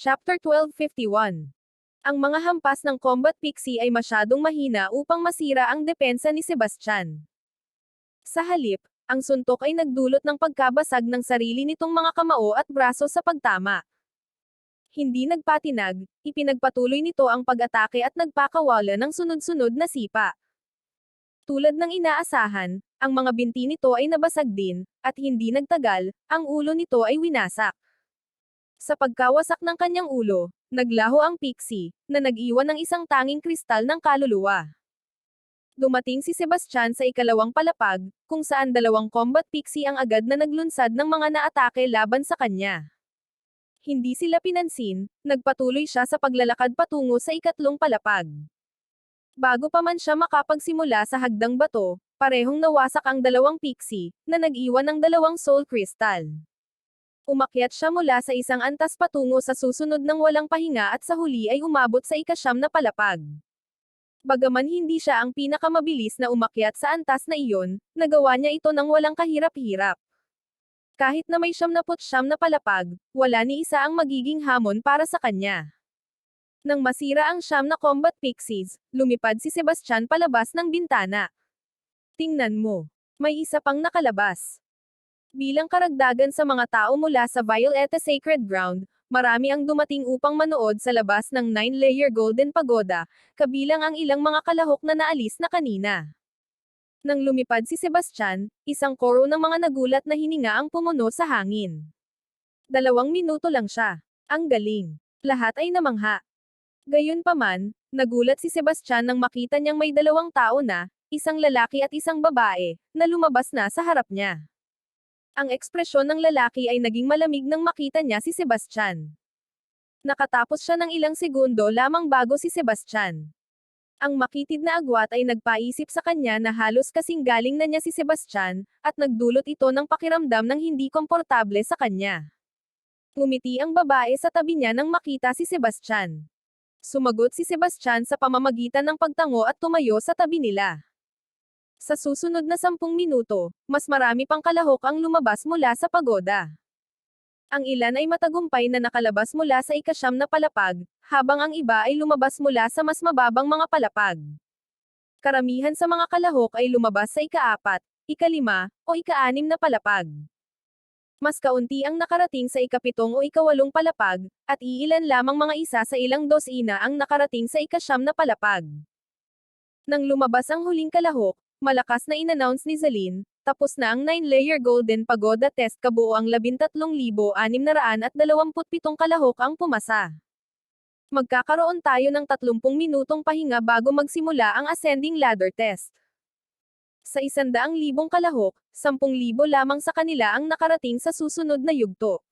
Chapter 1251 Ang mga hampas ng Combat Pixie ay masyadong mahina upang masira ang depensa ni Sebastian. Sa halip, ang suntok ay nagdulot ng pagkabasag ng sarili nitong mga kamao at braso sa pagtama. Hindi nagpatinag, ipinagpatuloy nito ang pag-atake at nagpakawala ng sunod-sunod na sipa. Tulad ng inaasahan, ang mga binti nito ay nabasag din, at hindi nagtagal, ang ulo nito ay winasak. Sa pagkawasak ng kanyang ulo, naglaho ang pixie, na nag-iwan ng isang tanging kristal ng kaluluwa. Dumating si Sebastian sa ikalawang palapag, kung saan dalawang combat pixie ang agad na naglunsad ng mga naatake laban sa kanya. Hindi sila pinansin, nagpatuloy siya sa paglalakad patungo sa ikatlong palapag. Bago pa man siya makapagsimula sa hagdang bato, parehong nawasak ang dalawang pixie, na nag-iwan ng dalawang soul crystal. Umakyat siya mula sa isang antas patungo sa susunod ng walang pahinga at sa huli ay umabot sa ikasyam na palapag. Bagaman hindi siya ang pinakamabilis na umakyat sa antas na iyon, nagawa niya ito ng walang kahirap-hirap. Kahit na may siyam na putsyam na palapag, wala ni isa ang magiging hamon para sa kanya. Nang masira ang siyam na combat pixies, lumipad si Sebastian palabas ng bintana. Tingnan mo. May isa pang nakalabas. Bilang karagdagan sa mga tao mula sa Violeta Sacred Ground, marami ang dumating upang manood sa labas ng nine-layer Golden Pagoda, kabilang ang ilang mga kalahok na naalis na kanina. Nang lumipad si Sebastian, isang koro ng mga nagulat na hininga ang pumuno sa hangin. Dalawang minuto lang siya. Ang galing. Lahat ay namangha. Gayunpaman, nagulat si Sebastian nang makita niyang may dalawang tao na, isang lalaki at isang babae, na lumabas na sa harap niya. Ang ekspresyon ng lalaki ay naging malamig nang makita niya si Sebastian. Nakatapos siya ng ilang segundo lamang bago si Sebastian. Ang makitid na agwat ay nagpaisip sa kanya na halos kasing galing na niya si Sebastian, at nagdulot ito ng pakiramdam ng hindi komportable sa kanya. Ngumiti ang babae sa tabi niya nang makita si Sebastian. Sumagot si Sebastian sa pamamagitan ng pagtango at tumayo sa tabi nila. Sa susunod na sampung minuto, mas marami pang kalahok ang lumabas mula sa pagoda. Ang ilan ay matagumpay na nakalabas mula sa ikasyam na palapag, habang ang iba ay lumabas mula sa mas mababang mga palapag. Karamihan sa mga kalahok ay lumabas sa ikaapat, ikalima, o ikaanim na palapag. Mas kaunti ang nakarating sa ikapitong o ikawalong palapag, at iilan lamang mga isa sa ilang dosina ang nakarating sa ikasyam na palapag. Nang lumabas ang huling kalahok, malakas na inannounce ni Zalin, tapos na ang 9-layer Golden Pagoda Test kabuo ang 13,627 kalahok ang pumasa. Magkakaroon tayo ng 30 minutong pahinga bago magsimula ang Ascending Ladder Test. Sa 100,000 kalahok, 10,000 lamang sa kanila ang nakarating sa susunod na yugto.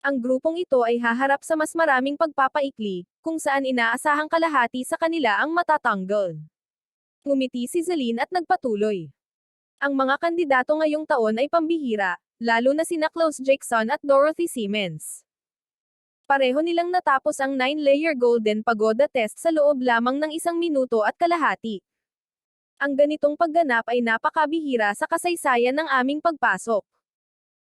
Ang grupong ito ay haharap sa mas maraming pagpapaikli, kung saan inaasahang kalahati sa kanila ang matatanggal. Ngumiti si Zelin at nagpatuloy. Ang mga kandidato ngayong taon ay pambihira, lalo na sina Klaus Jackson at Dorothy Siemens. Pareho nilang natapos ang 9-layer Golden Pagoda Test sa loob lamang ng isang minuto at kalahati. Ang ganitong pagganap ay napakabihira sa kasaysayan ng aming pagpasok.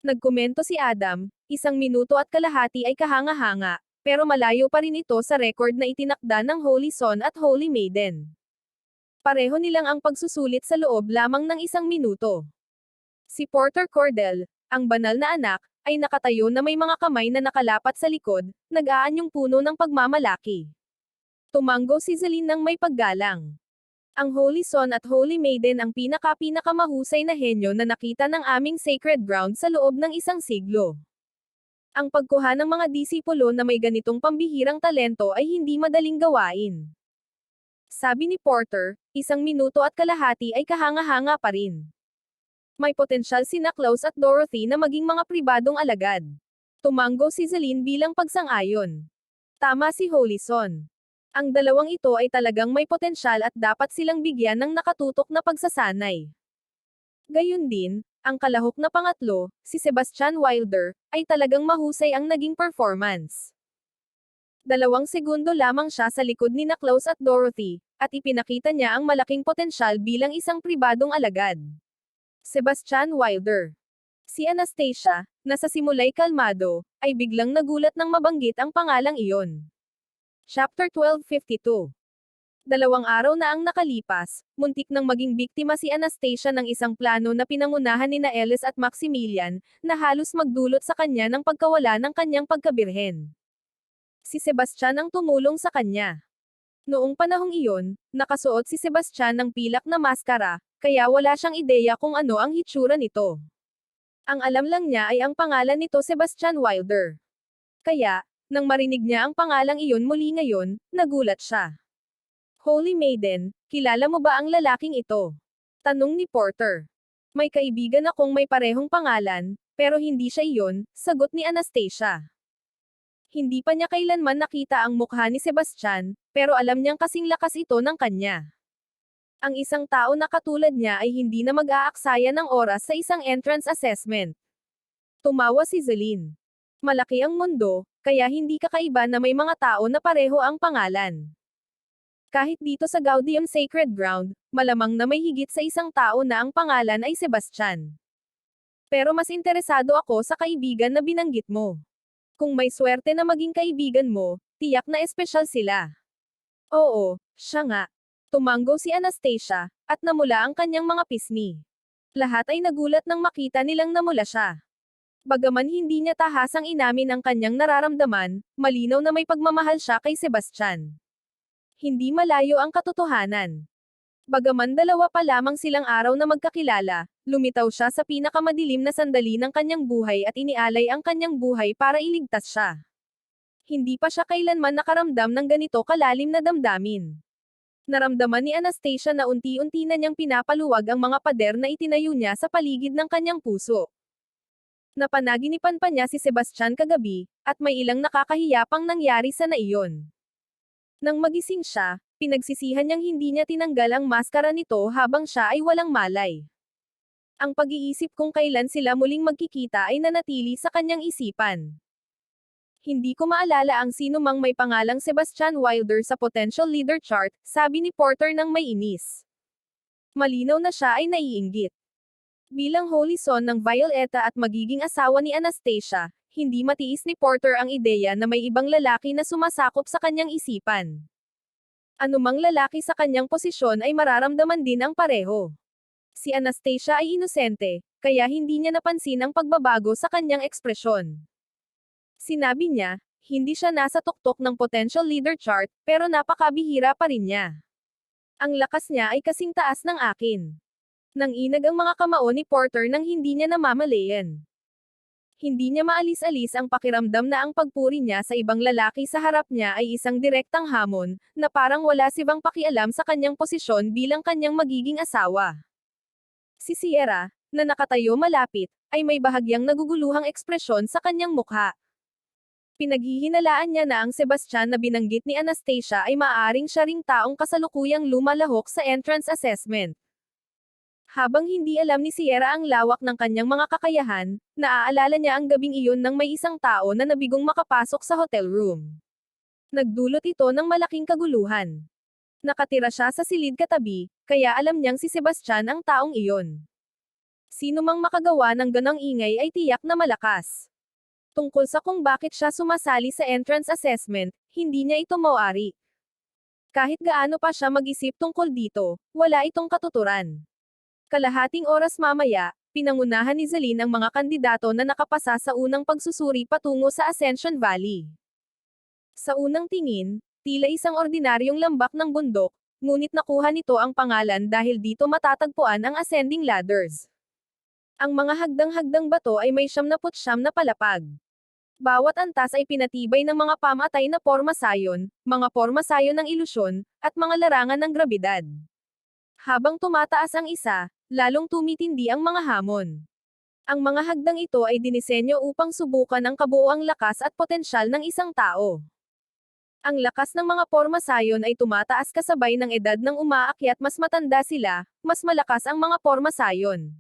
Nagkomento si Adam, isang minuto at kalahati ay kahanga-hanga, pero malayo pa rin ito sa record na itinakda ng Holy Son at Holy Maiden. Pareho nilang ang pagsusulit sa loob lamang ng isang minuto. Si Porter Cordell, ang banal na anak, ay nakatayo na may mga kamay na nakalapat sa likod, nag-aanyong puno ng pagmamalaki. Tumango si Zelin ng may paggalang. Ang Holy Son at Holy Maiden ang pinaka-pinakamahusay na henyo na nakita ng aming sacred ground sa loob ng isang siglo. Ang pagkuha ng mga disipulo na may ganitong pambihirang talento ay hindi madaling gawain. Sabi ni Porter, isang minuto at kalahati ay kahanga-hanga pa rin. May potensyal sina Klaus at Dorothy na maging mga pribadong alagad. Tumango si Zelin bilang pagsang-ayon. Tama si Holy Son. Ang dalawang ito ay talagang may potensyal at dapat silang bigyan ng nakatutok na pagsasanay. Gayun din, ang kalahok na pangatlo, si Sebastian Wilder, ay talagang mahusay ang naging performance. Dalawang segundo lamang siya sa likod ni na Klaus at Dorothy, at ipinakita niya ang malaking potensyal bilang isang pribadong alagad. Sebastian Wilder Si Anastasia, na sa simulay kalmado, ay biglang nagulat nang mabanggit ang pangalang iyon. Chapter 1252 Dalawang araw na ang nakalipas, muntik nang maging biktima si Anastasia ng isang plano na pinangunahan ni na Ellis at Maximilian, na halos magdulot sa kanya ng pagkawala ng kanyang pagkabirhen. Si Sebastian ang tumulong sa kanya. Noong panahong iyon, nakasuot si Sebastian ng pilak na maskara, kaya wala siyang ideya kung ano ang hitsura nito. Ang alam lang niya ay ang pangalan nito Sebastian Wilder. Kaya, nang marinig niya ang pangalang iyon muli ngayon, nagulat siya. Holy Maiden, kilala mo ba ang lalaking ito? Tanong ni Porter. May kaibigan akong may parehong pangalan, pero hindi siya iyon, sagot ni Anastasia. Hindi pa niya kailanman nakita ang mukha ni Sebastian, pero alam niyang kasing lakas ito ng kanya. Ang isang tao na katulad niya ay hindi na mag-aaksaya ng oras sa isang entrance assessment. Tumawa si Zelin. Malaki ang mundo, kaya hindi kakaiba na may mga tao na pareho ang pangalan. Kahit dito sa Gaudium Sacred Ground, malamang na may higit sa isang tao na ang pangalan ay Sebastian. Pero mas interesado ako sa kaibigan na binanggit mo. Kung may swerte na maging kaibigan mo, tiyak na espesyal sila. Oo, siya nga. Tumanggo si Anastasia, at namula ang kanyang mga pisngi. Lahat ay nagulat nang makita nilang namula siya. Bagaman hindi niya tahasang inamin ang kanyang nararamdaman, malinaw na may pagmamahal siya kay Sebastian. Hindi malayo ang katotohanan. Bagaman dalawa pa lamang silang araw na magkakilala, lumitaw siya sa pinakamadilim na sandali ng kanyang buhay at inialay ang kanyang buhay para iligtas siya. Hindi pa siya kailanman nakaramdam ng ganito kalalim na damdamin. Naramdaman ni Anastasia na unti-unti na niyang pinapaluwag ang mga pader na itinayo niya sa paligid ng kanyang puso. Napanaginipan pa niya si Sebastian kagabi, at may ilang nakakahiyapang nangyari sa naiyon. Nang magising siya, pinagsisihan niyang hindi niya tinanggal ang maskara nito habang siya ay walang malay. Ang pag-iisip kung kailan sila muling magkikita ay nanatili sa kanyang isipan. Hindi ko maalala ang sino mang may pangalang Sebastian Wilder sa potential leader chart, sabi ni Porter ng may inis. Malinaw na siya ay naiinggit. Bilang holy son ng Violeta at magiging asawa ni Anastasia, hindi matiis ni Porter ang ideya na may ibang lalaki na sumasakop sa kanyang isipan. Anumang lalaki sa kanyang posisyon ay mararamdaman din ang pareho. Si Anastasia ay inosente, kaya hindi niya napansin ang pagbabago sa kanyang ekspresyon. Sinabi niya, hindi siya nasa tuktok ng potential leader chart, pero napakabihira pa rin niya. Ang lakas niya ay kasing taas ng akin. Nang inag ang mga kamao ni Porter nang hindi niya namamalayan. Hindi niya maalis-alis ang pakiramdam na ang pagpuri niya sa ibang lalaki sa harap niya ay isang direktang hamon, na parang wala sibang pakialam sa kanyang posisyon bilang kanyang magiging asawa. Si Sierra, na nakatayo malapit, ay may bahagyang naguguluhang ekspresyon sa kanyang mukha. Pinaghihinalaan niya na ang Sebastian na binanggit ni Anastasia ay maaaring siya ring taong kasalukuyang lumalahok sa entrance assessment. Habang hindi alam ni Sierra ang lawak ng kanyang mga kakayahan, naaalala niya ang gabing iyon nang may isang tao na nabigong makapasok sa hotel room. Nagdulot ito ng malaking kaguluhan. Nakatira siya sa silid katabi, kaya alam niyang si Sebastian ang taong iyon. Sino mang makagawa ng ganang ingay ay tiyak na malakas. Tungkol sa kung bakit siya sumasali sa entrance assessment, hindi niya ito mauari. Kahit gaano pa siya mag-isip tungkol dito, wala itong katuturan. Kalahating oras mamaya, pinangunahan ni Zelin ang mga kandidato na nakapasa sa unang pagsusuri patungo sa Ascension Valley. Sa unang tingin, tila isang ordinaryong lambak ng bundok, ngunit nakuha nito ang pangalan dahil dito matatagpuan ang ascending ladders. Ang mga hagdang-hagdang bato ay may siyam na putsyam na palapag. Bawat antas ay pinatibay ng mga pamatay na pormasayon, mga pormasayon ng ilusyon, at mga larangan ng grabidad. Habang tumataas ang isa, lalong tumitindi ang mga hamon. Ang mga hagdang ito ay dinisenyo upang subukan ang kabuoang lakas at potensyal ng isang tao. Ang lakas ng mga pormasayon ay tumataas kasabay ng edad ng umaakyat mas matanda sila, mas malakas ang mga pormasayon.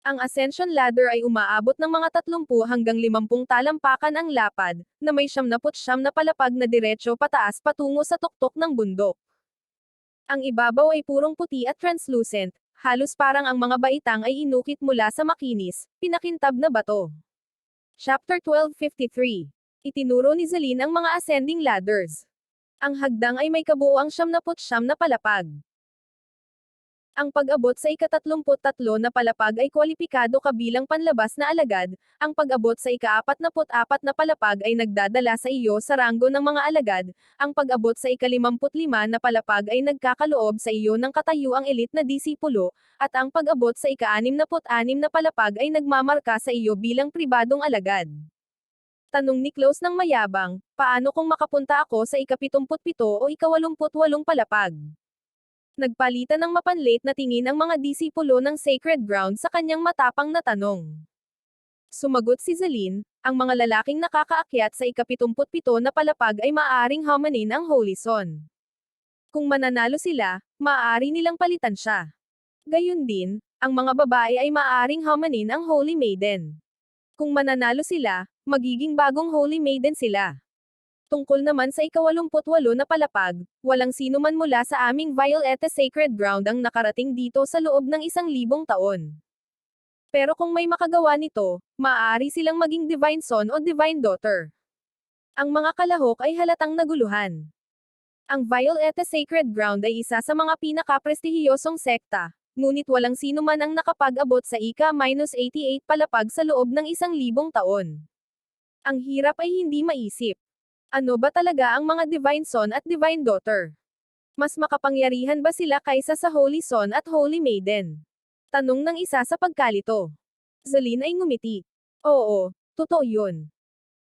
Ang ascension ladder ay umaabot ng mga 30 hanggang 50 talampakan ang lapad, na may 79 na palapag na diretsyo pataas patungo sa tuktok ng bundok. Ang ibabaw ay purong puti at translucent, halos parang ang mga baitang ay inukit mula sa makinis, pinakintab na bato. Chapter 1253 Itinuro ni Zelin ang mga ascending ladders. Ang hagdang ay may kabuoang siyam na siyam na palapag. Ang pag-abot sa ikatatlumput-tatlo na palapag ay kwalipikado kabilang panlabas na alagad, ang pag-abot sa ika-apat-na-put-apat na palapag ay nagdadala sa iyo sa ranggo ng mga alagad, ang pag-abot sa ikalimamput-lima na palapag ay nagkakaloob sa iyo ng katayuang elit na disipulo, at ang pag-abot sa ika-anim-na-put-anim na palapag ay nagmamarka sa iyo bilang pribadong alagad. Tanong ni Klaus ng mayabang, paano kung makapunta ako sa ikapitumput-pito o ikawalumput-walong palapag? Nagpalitan ng mapanlate na tingin ang mga disipulo ng sacred ground sa kanyang matapang na tanong. Sumagot si Zelin, ang mga lalaking nakakaakyat sa ikapitumput-pito na palapag ay maaaring hamanin ang Holy Son. Kung mananalo sila, maaari nilang palitan siya. Gayun din, ang mga babae ay maaaring hamanin ang Holy Maiden. Kung mananalo sila, magiging bagong Holy Maiden sila. Tungkol naman sa ikawalumput-walo na palapag, walang sino man mula sa aming Violeta Sacred Ground ang nakarating dito sa loob ng isang libong taon. Pero kung may makagawa nito, maaari silang maging Divine Son o Divine Daughter. Ang mga kalahok ay halatang naguluhan. Ang Violeta Sacred Ground ay isa sa mga pinakaprestihiyosong sekta, ngunit walang sino man ang nakapag-abot sa ika-88 palapag sa loob ng isang libong taon. Ang hirap ay hindi maisip. Ano ba talaga ang mga Divine Son at Divine Daughter? Mas makapangyarihan ba sila kaysa sa Holy Son at Holy Maiden? Tanong ng isa sa pagkalito. Zelin ay ngumiti. Oo, totoo yun.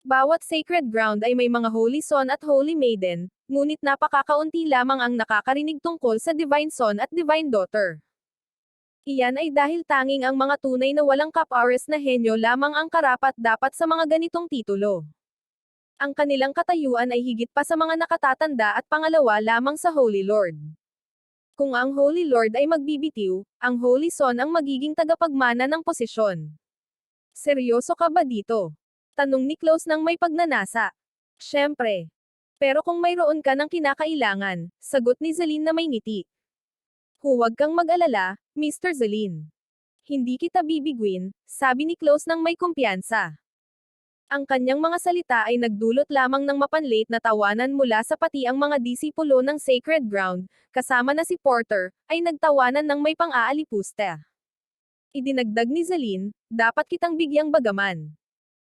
Bawat sacred ground ay may mga Holy Son at Holy Maiden, ngunit napakakaunti lamang ang nakakarinig tungkol sa Divine Son at Divine Daughter. Iyan ay dahil tanging ang mga tunay na walang kapares na henyo lamang ang karapat dapat sa mga ganitong titulo. Ang kanilang katayuan ay higit pa sa mga nakatatanda at pangalawa lamang sa Holy Lord. Kung ang Holy Lord ay magbibitiw, ang Holy Son ang magiging tagapagmana ng posisyon. Seryoso ka ba dito? Tanong ni Klaus ng may pagnanasa. Siyempre. Pero kung mayroon ka ng kinakailangan, sagot ni Zelin na may ngiti. Huwag kang mag-alala, Mr. Zelin. Hindi kita bibigwin, sabi ni Klaus ng may kumpiyansa. Ang kanyang mga salita ay nagdulot lamang ng mapanlate na tawanan mula sa pati ang mga disipulo ng Sacred Ground, kasama na si Porter, ay nagtawanan ng may pang-aalipusta. Idinagdag ni Zelin, dapat kitang bigyang bagaman.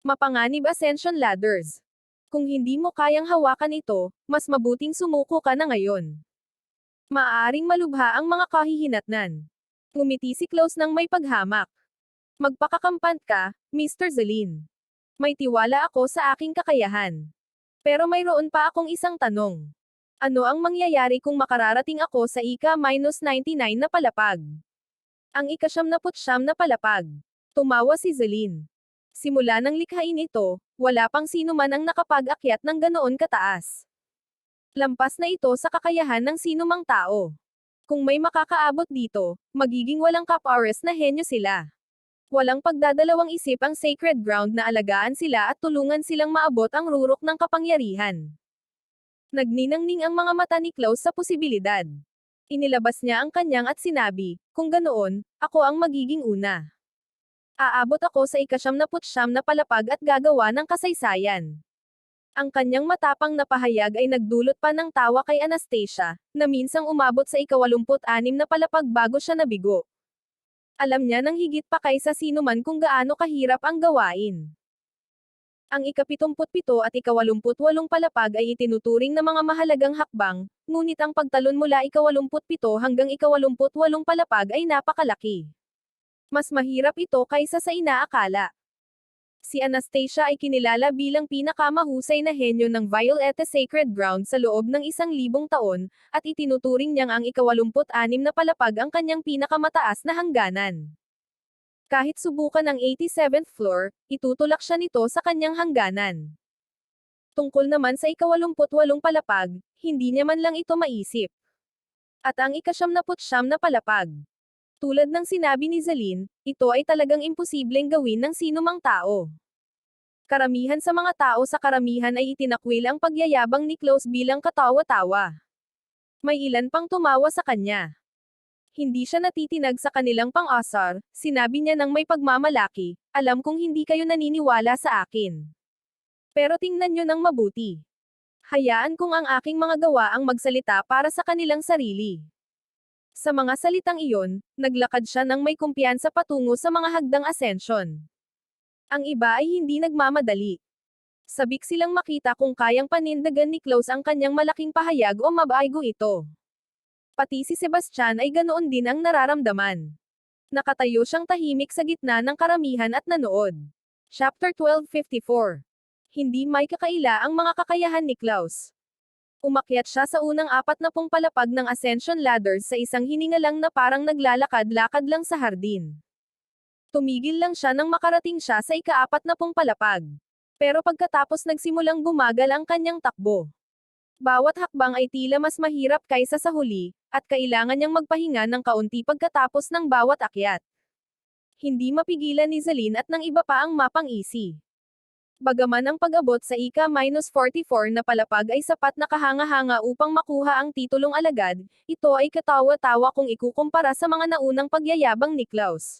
Mapanganib Ascension Ladders. Kung hindi mo kayang hawakan ito, mas mabuting sumuko ka na ngayon. Maaring malubha ang mga kahihinatnan. Ngumiti si Klaus ng may paghamak. Magpakakampant ka, Mr. Zelin. May tiwala ako sa aking kakayahan. Pero mayroon pa akong isang tanong. Ano ang mangyayari kung makararating ako sa ika-99 na palapag? Ang ikasyam na palapag. Tumawa si Zelin. Simula ng likhain ito, wala pang sino man ang nakapag-akyat ng ganoon kataas. Lampas na ito sa kakayahan ng sino mang tao. Kung may makakaabot dito, magiging walang kapares na henyo sila. Walang pagdadalawang isip ang sacred ground na alagaan sila at tulungan silang maabot ang rurok ng kapangyarihan. Nagninangning ang mga mata ni Klaus sa posibilidad. Inilabas niya ang kanyang at sinabi, kung ganoon, ako ang magiging una. Aabot ako sa ikasyam na putsyam na palapag at gagawa ng kasaysayan. Ang kanyang matapang na pahayag ay nagdulot pa ng tawa kay Anastasia, na minsang umabot sa ikawalumput-anim na palapag bago siya nabigo. Alam niya ng higit pa kaysa sino man kung gaano kahirap ang gawain. Ang ikapitumput-pito at ikawalumput-walong palapag ay itinuturing na mga mahalagang hakbang, ngunit ang pagtalon mula ikawalumput-pito hanggang ikawalumput-walong palapag ay napakalaki. Mas mahirap ito kaysa sa inaakala. Si Anastasia ay kinilala bilang pinakamahusay na henyo ng Violeta Sacred Ground sa loob ng isang libong taon, at itinuturing niyang ang ikawalumput-anim na palapag ang kanyang pinakamataas na hangganan. Kahit subukan ang 87th floor, itutulak siya nito sa kanyang hangganan. Tungkol naman sa ikawalumput-walong palapag, hindi niya man lang ito maisip. At ang ikasyam na putsyam na palapag. Tulad ng sinabi ni Zelin, ito ay talagang imposibleng gawin ng sino mang tao. Karamihan sa mga tao sa karamihan ay itinakwil ang pagyayabang ni Klaus bilang katawa-tawa. May ilan pang tumawa sa kanya. Hindi siya natitinag sa kanilang pang-asar, sinabi niya ng may pagmamalaki, alam kong hindi kayo naniniwala sa akin. Pero tingnan nyo ng mabuti. Hayaan kong ang aking mga gawa ang magsalita para sa kanilang sarili. Sa mga salitang iyon, naglakad siya ng may kumpiyansa patungo sa mga hagdang ascension. Ang iba ay hindi nagmamadali. Sabik silang makita kung kayang panindagan ni Klaus ang kanyang malaking pahayag o mabaygo ito. Pati si Sebastian ay ganoon din ang nararamdaman. Nakatayo siyang tahimik sa gitna ng karamihan at nanood. Chapter 1254 Hindi may kakaila ang mga kakayahan ni Klaus. Umakyat siya sa unang apat na pong palapag ng ascension ladders sa isang hininga lang na parang naglalakad-lakad lang sa hardin. Tumigil lang siya nang makarating siya sa ikaapat na pong palapag. Pero pagkatapos nagsimulang bumagal ang kanyang takbo. Bawat hakbang ay tila mas mahirap kaysa sa huli, at kailangan niyang magpahinga ng kaunti pagkatapos ng bawat akyat. Hindi mapigilan ni Zalin at ng iba pa ang mapang easy. Bagaman ang pag-abot sa ika-44 na palapag ay sapat na kahanga-hanga upang makuha ang titulong alagad, ito ay katawa-tawa kung ikukumpara sa mga naunang pagyayabang ni Klaus.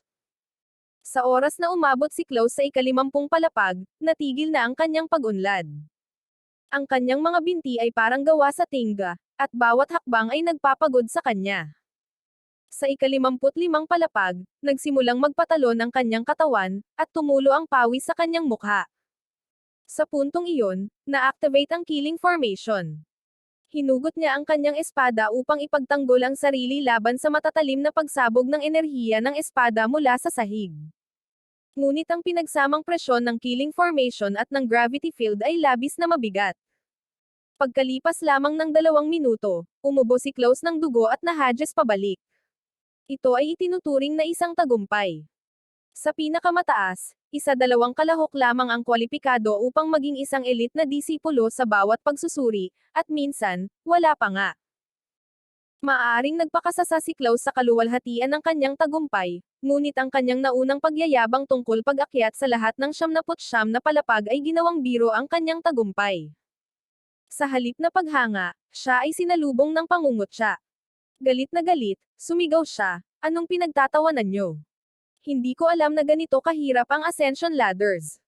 Sa oras na umabot si Klaus sa ikalimampung palapag, natigil na ang kanyang pag-unlad. Ang kanyang mga binti ay parang gawa sa tingga, at bawat hakbang ay nagpapagod sa kanya. Sa ikalimamput limang palapag, nagsimulang magpatalon ang kanyang katawan, at tumulo ang pawis sa kanyang mukha. Sa puntong iyon, na-activate ang killing formation. Hinugot niya ang kanyang espada upang ipagtanggol ang sarili laban sa matatalim na pagsabog ng enerhiya ng espada mula sa sahig. Ngunit ang pinagsamang presyon ng killing formation at ng gravity field ay labis na mabigat. Pagkalipas lamang ng dalawang minuto, umubo si Klaus ng dugo at nahadges pabalik. Ito ay itinuturing na isang tagumpay. Sa pinakamataas, isa dalawang kalahok lamang ang kwalipikado upang maging isang elite na disipulo sa bawat pagsusuri, at minsan, wala pa nga. Maaring nagpakasasa si Klaus sa kaluwalhatian ng kanyang tagumpay, ngunit ang kanyang naunang pagyayabang tungkol pag-akyat sa lahat ng siyamnaput siyam na palapag ay ginawang biro ang kanyang tagumpay. Sa halip na paghanga, siya ay sinalubong ng pangungutya. Galit na galit, sumigaw siya, anong pinagtatawanan niyo? Hindi ko alam na ganito kahirap ang ascension ladders.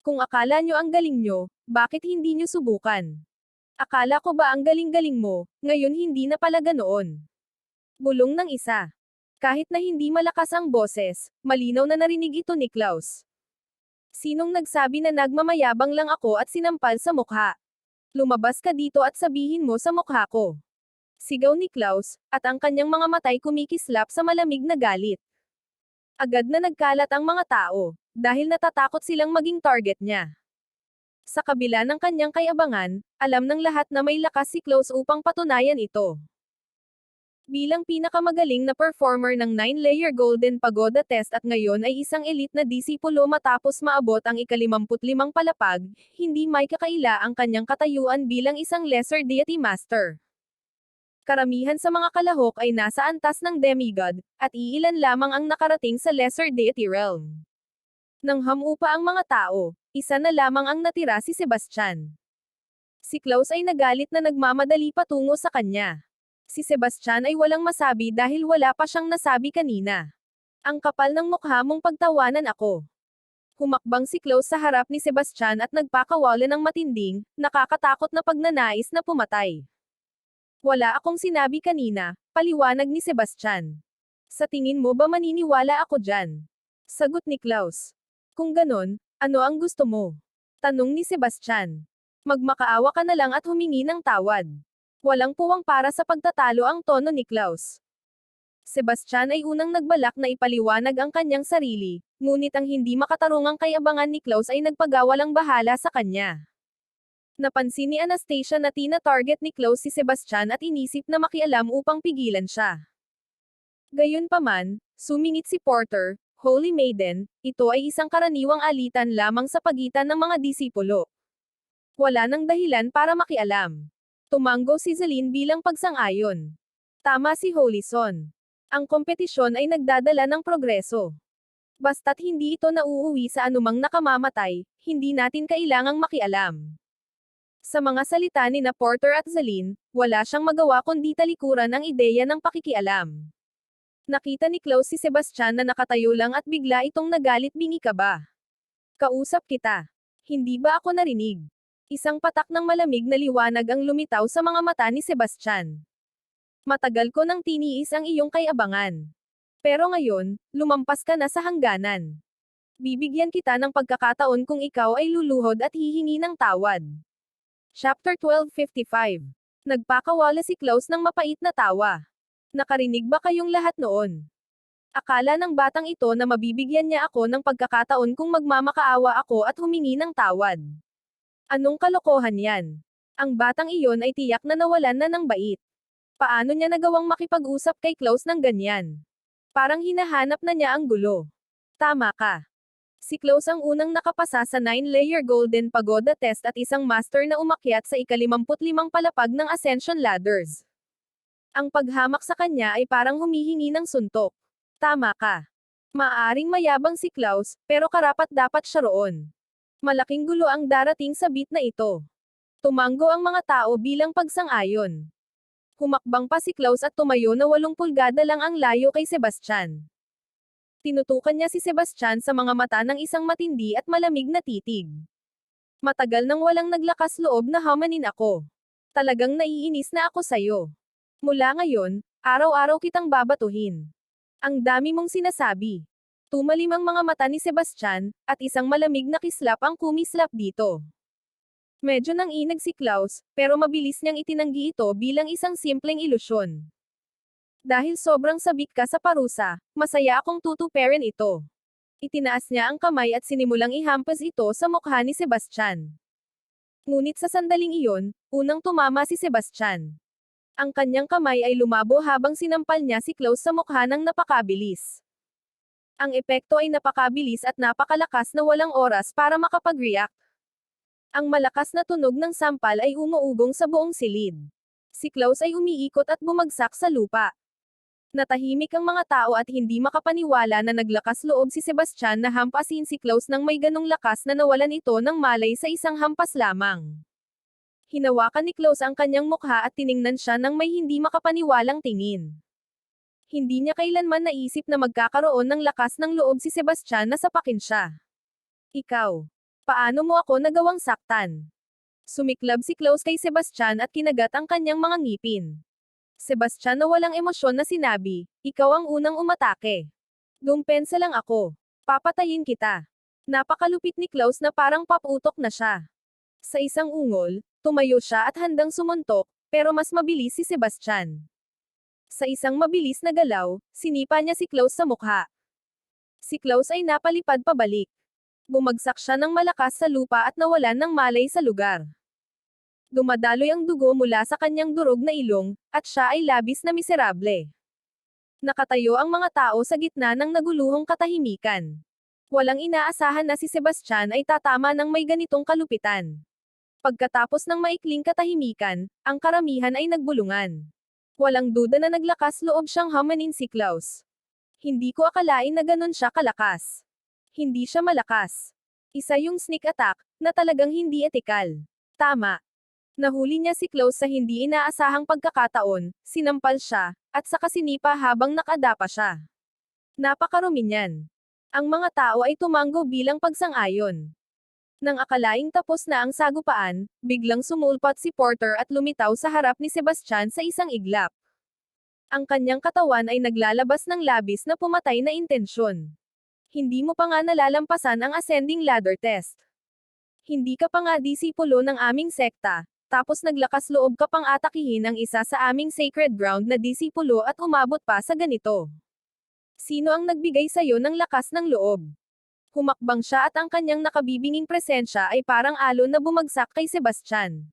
Kung akala nyo ang galing nyo, bakit hindi nyo subukan? Akala ko ba ang galing-galing mo, ngayon hindi na pala ganoon. Bulong ng isa. Kahit na hindi malakas ang boses, malinaw na narinig ito ni Klaus. Sinong nagsabi na nagmamayabang lang ako at sinampal sa mukha? Lumabas ka dito at sabihin mo sa mukha ko. Sigaw ni Klaus, at ang kanyang mga matay kumikislap sa malamig na galit. Agad na nagkalat ang mga tao, dahil natatakot silang maging target niya. Sa kabila ng kanyang kayabangan, alam ng lahat na may lakas si Klaus upang patunayan ito. Bilang pinakamagaling na performer ng 9-layer Golden Pagoda Test at ngayon ay isang elite na disipulo matapos maabot ang ikalimamputlimang palapag, hindi may kakaila ang kanyang katayuan bilang isang lesser deity master. Karamihan sa mga kalahok ay nasa antas ng demigod, at iilan lamang ang nakarating sa lesser deity realm. Nang hamupa ang mga tao, isa na lamang ang natira si Sebastian. Si Klaus ay nagalit na nagmamadali patungo sa kanya. Si Sebastian ay walang masabi dahil wala pa siyang nasabi kanina. Ang kapal ng mukha mong pagtawanan ako. Humakbang si Klaus sa harap ni Sebastian at nagpakawala ng matinding, nakakatakot na pagnanais na pumatay. Wala akong sinabi kanina, paliwanag ni Sebastian. Sa tingin mo ba maniniwala ako dyan? Sagot ni Klaus. Kung ganon, ano ang gusto mo? Tanong ni Sebastian. Magmakaawa ka na lang at humingi ng tawad. Walang puwang para sa pagtatalo ang tono ni Klaus. Sebastian ay unang nagbalak na ipaliwanag ang kanyang sarili, ngunit ang hindi makatarungang kayabangan ni Klaus ay nagpagawalang bahala sa kanya. Napansin ni Anastasia na tina-target ni Klaus si Sebastian at inisip na makialam upang pigilan siya. Gayunpaman, sumingit si Porter, Holy Maiden, ito ay isang karaniwang alitan lamang sa pagitan ng mga disipulo. Wala nang dahilan para makialam. Tumanggo si Zelin bilang pagsang-ayon. Tama si Holy Son. Ang kompetisyon ay nagdadala ng progreso. Basta't hindi ito nauuwi sa anumang nakamamatay, hindi natin kailangang makialam. Sa mga salita ni na Porter at Zalin, wala siyang magawa kundi talikuran ang ideya ng pakikialam. Nakita ni Klaus si Sebastian na nakatayo lang at bigla itong nagalit bingi ka ba? Kausap kita. Hindi ba ako narinig? Isang patak ng malamig na liwanag ang lumitaw sa mga mata ni Sebastian. Matagal ko nang tiniis ang iyong kayabangan. Pero ngayon, lumampas ka na sa hangganan. Bibigyan kita ng pagkakataon kung ikaw ay luluhod at hihingi ng tawad. Chapter 1255 Nagpakawala si Klaus ng mapait na tawa. Nakarinig ba kayong lahat noon? Akala ng batang ito na mabibigyan niya ako ng pagkakataon kung magmamakaawa ako at humingi ng tawad. Anong kalokohan yan? Ang batang iyon ay tiyak na nawalan na ng bait. Paano niya nagawang makipag-usap kay Klaus ng ganyan? Parang hinahanap na niya ang gulo. Tama ka. Si Klaus ang unang nakapasa sa 9-layer Golden Pagoda test at isang master na umakyat sa ikalimamputlimang palapag ng Ascension Ladders. Ang paghamak sa kanya ay parang humihingi ng suntok. Tama ka. Maaring mayabang si Klaus, pero karapat dapat siya roon. Malaking gulo ang darating sa beat na ito. Tumanggo ang mga tao bilang pagsang-ayon. Humakbang pa si Klaus at tumayo na walong pulgada lang ang layo kay Sebastian. Tinutukan niya si Sebastian sa mga mata ng isang matindi at malamig na titig. Matagal nang walang naglakas loob na hamanin ako. Talagang naiinis na ako sayo. Mula ngayon, araw-araw kitang babatuhin. Ang dami mong sinasabi. Tumalim ang mga mata ni Sebastian, at isang malamig na kislap ang kumislap dito. Medyo nang inag si Klaus, pero mabilis niyang itinanggi ito bilang isang simpleng ilusyon. Dahil sobrang sabik ka sa parusa, masaya akong tutuperin ito. Itinaas niya ang kamay at sinimulang ihampas ito sa mukha ni Sebastian. Ngunit sa sandaling iyon, unang tumama si Sebastian. Ang kanyang kamay ay lumabo habang sinampal niya si Klaus sa mukha ng napakabilis. Ang epekto ay napakabilis at napakalakas na walang oras para makapag-react. Ang malakas na tunog ng sampal ay umuugong sa buong silid. Si Klaus ay umiikot at bumagsak sa lupa. Natahimik ang mga tao at hindi makapaniwala na naglakas loob si Sebastian na hampasin si Klaus nang may ganong lakas na nawalan ito ng malay sa isang hampas lamang. Hinawakan ni Klaus ang kanyang mukha at tiningnan siya ng may hindi makapaniwalang tingin. Hindi niya kailanman naisip na magkakaroon ng lakas ng loob si Sebastian na sapakin siya. Ikaw. Paano mo ako nagawang saktan? Sumiklab si Klaus kay Sebastian at kinagat ang kanyang mga ngipin. Sebastian na walang emosyon na sinabi, ikaw ang unang umatake. Dumpensa lang ako. Papatayin kita. Napakalupit ni Klaus na parang paputok na siya. Sa isang ungol, tumayo siya at handang sumuntok, pero mas mabilis si Sebastian. Sa isang mabilis na galaw, sinipa niya si Klaus sa mukha. Si Klaus ay napalipad pabalik. Bumagsak siya ng malakas sa lupa at nawalan ng malay sa lugar. Dumadaloy ang dugo mula sa kanyang durog na ilong, at siya ay labis na miserable. Nakatayo ang mga tao sa gitna ng naguluhong katahimikan. Walang inaasahan na si Sebastian ay tatama ng may ganitong kalupitan. Pagkatapos ng maikling katahimikan, ang karamihan ay nagbulungan. Walang duda na naglakas loob siyang hamanin si Klaus. Hindi ko akalain na ganun siya kalakas. Hindi siya malakas. Isa yung sneak attack, na talagang hindi etikal. Tama. Nahuli niya si Klaus sa hindi inaasahang pagkakataon, sinampal siya, at saka sinipa habang nakadapa siya. Napakarumi niyan. Ang mga tao ay tumanggo bilang pagsang-ayon. Nang akalaing tapos na ang sagupaan, biglang sumulpat si Porter at lumitaw sa harap ni Sebastian sa isang iglap. Ang kanyang katawan ay naglalabas ng labis na pumatay na intensyon. Hindi mo pa nga nalalampasan ang ascending ladder test. Hindi ka pa nga disipulo ng aming sekta, tapos naglakas loob ka pang atakihin ang isa sa aming sacred ground na disipulo at umabot pa sa ganito. Sino ang nagbigay sa'yo ng lakas ng loob? Humakbang siya at ang kanyang nakabibinging presensya ay parang alon na bumagsak kay Sebastian.